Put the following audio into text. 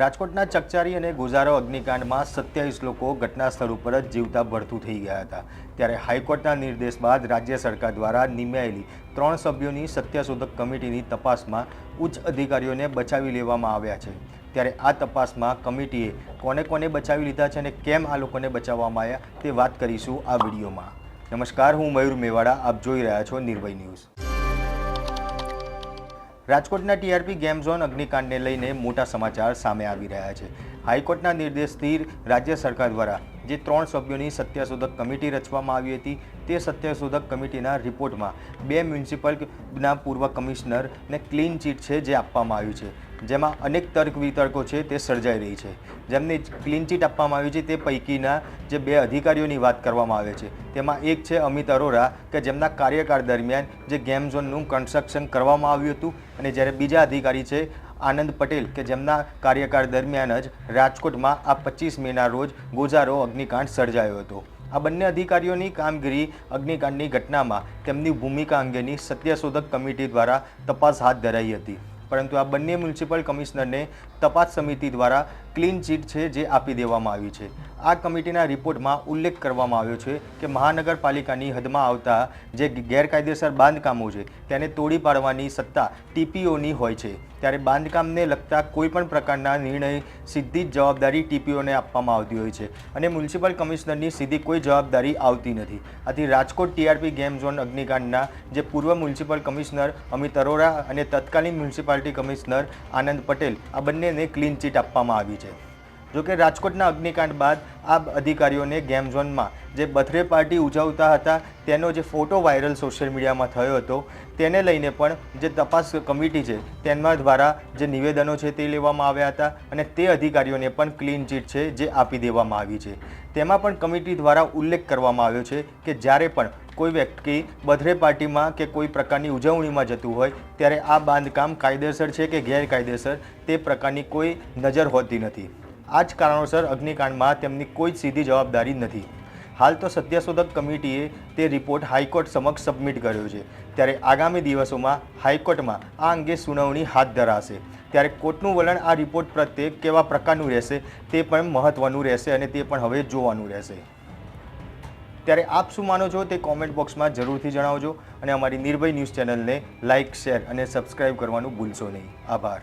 રાજકોટના ચકચારી અને ગોઝારો અગ્નિકાંડમાં સત્યાવીસ લોકો ઘટના સ્થળ ઉપર જ જીવતા ભરતું થઈ ગયા હતા. ત્યારે હાઈકોર્ટના નિર્દેશ બાદ રાજ્ય સરકાર દ્વારા નિમાયેલી ત્રણ સભ્યોની સત્યશોધક કમિટીની તપાસમાં ઉચ્ચ અધિકારીઓને બચાવી લેવામાં આવ્યા છે. ત્યારે આ તપાસમાં કમિટીએ કોને કોને બચાવી લીધા છે અને કેમ આ લોકોને બચાવવામાં આવ્યા તે વાત કરીશું આ વિડીયોમાં. નમસ્કાર, હું મયુર મેવાડા, આપ જોઈ રહ્યા છો નિર્ભય ન્યૂઝ. રાજકોટના ટીઆરપી ગેમ ઝોન અગ્નિકાંડને લઈને મોટા સમાચાર સામે આવી રહ્યા છે. હાઈકોર્ટના નિર્દેશથી રાજ્ય સરકાર દ્વારા, જે ત્રણ સભ્યોની સત્યશોધક કમિટી રચવામાં આવી હતી. તે સત્યશોધક કમિટીના રિપોર્ટમાં બે મ્યુનિસિપલના પૂર્વ કમિશનરને ક્લીન ચીટ છે જે આપવામાં આવ્યું છે. જેમાં અનેક તર્ક વિતર્કો છે તે સર્જાઈ રહી છે. જેમને ક્લીન ચીટ આપવામાં આવી છે તે પૈકીના જે બે અધિકારીઓની વાત કરવામાં આવે છે. તેમાં એક છે અમિત અરોરા, કે જેમના કાર્યકાળ દરમિયાન જે ગેમ ઝોનનું કન્સ્ટ્રક્શન કરવામાં આવ્યું હતું અને જ્યારે બીજા અધિકારી છે આનંદ પટેલ કે જેમના કાર્યકાળ દરમિયાન જ રાજકોટમાં આ પચીસ મેના રોજ ગોજારો અગ્નિકાંડ સર્જાયો હતો. આ બંને અધિકારીઓની કામગીરી અગ્નિકાંડની ઘટનામાં તેમની ભૂમિકા અંગેની સત્યશોધક કમિટી દ્વારા તપાસ હાથ ધરાઈ હતી. પરંતુ આ બંને મ્યુનિસિપલ કમિશનરને તપાસ સમિતિ દ્વારા ક્લીન ચીટ છે જે આપી દેવામાં આવી છે. આ કમિટીના રિપોર્ટમાં ઉલ્લેખ કરવામાં આવ્યો છે કે મહાનગરપાલિકાની હદમાં આવતા જે ગેરકાયદેસર બાંધકામો છે તેને તોડી પાડવાની સત્તા ટીપીઓની હોય છે. ત્યારે બાંધકામને લગતા કોઈપણ પ્રકારના નિર્ણય સીધી જ જવાબદારી ટીપીઓને આપવામાં આવતી હોય છે અને મ્યુનિસિપલ કમિશનરની સીધી કોઈ જવાબદારી આવતી નથી. આથી રાજકોટ ટીઆરપી ગેમ ઝોન અગ્નિકાંડના જે પૂર્વ મ્યુનિસિપલ કમિશનર અમિત અરોરા અને તત્કાલીન મ્યુનિસિપાલિટી કમિશનર આનંદ પટેલ આ બંનેને ક્લીન ચીટ આપવામાં આવી છે. જોકે રાજકોટના અગ્નિકાંડ બાદ આ અધિકારીઓને ગેમ ઝોનમાં જે બર્થડે પાર્ટી ઉજવતા હતા તેનો જે ફોટો વાયરલ સોશિયલ મીડિયામાં થયો હતો, તેને લઈને પણ જે તપાસ કમિટી છે તેના દ્વારા જે નિવેદનો છે તે લેવામાં આવ્યા હતા અને તે અધિકારીઓને પણ ક્લીન ચીટ છે જે આપી દેવામાં આવી છે. તેમાં પણ કમિટી દ્વારા ઉલ્લેખ કરવામાં આવ્યો છે કે જ્યારે પણ કોઈ વ્યક્તિ બર્થડે પાર્ટીમાં કે કોઈ પ્રકારની ઉજવણીમાં જતું હોય, ત્યારે આ બાંધકામ કાયદેસર છે કે ગેરકાયદેસર, તે પ્રકારની કોઈ નજર હોતી નથી. આ જ કારણોસર અગ્નિકાંડમાં તેમની કોઈ જ સીધી જવાબદારી નથી. હાલ તો સત્યશોધક કમિટીએ તે રિપોર્ટ હાઈકોર્ટ સમક્ષ સબમિટ કર્યો છે. ત્યારે આગામી દિવસોમાં હાઈકોર્ટમાં આ અંગે સુનાવણી હાથ ધરાશે. ત્યારે કોર્ટનું વલણ આ રિપોર્ટ પ્રત્યે કેવા પ્રકારનું રહેશે, તે પણ મહત્ત્વનું રહેશે અને તે પણ હવે જોવાનું રહેશે. ત્યારે આપ શું માનો છો તે કોમેન્ટ બોક્સમાં જરૂરથી જણાવજો અને અમારી નિર્ભય ન્યૂઝ ચેનલને લાઇક શેર અને સબસ્ક્રાઇબ કરવાનું ભૂલશો નહીં. આભાર.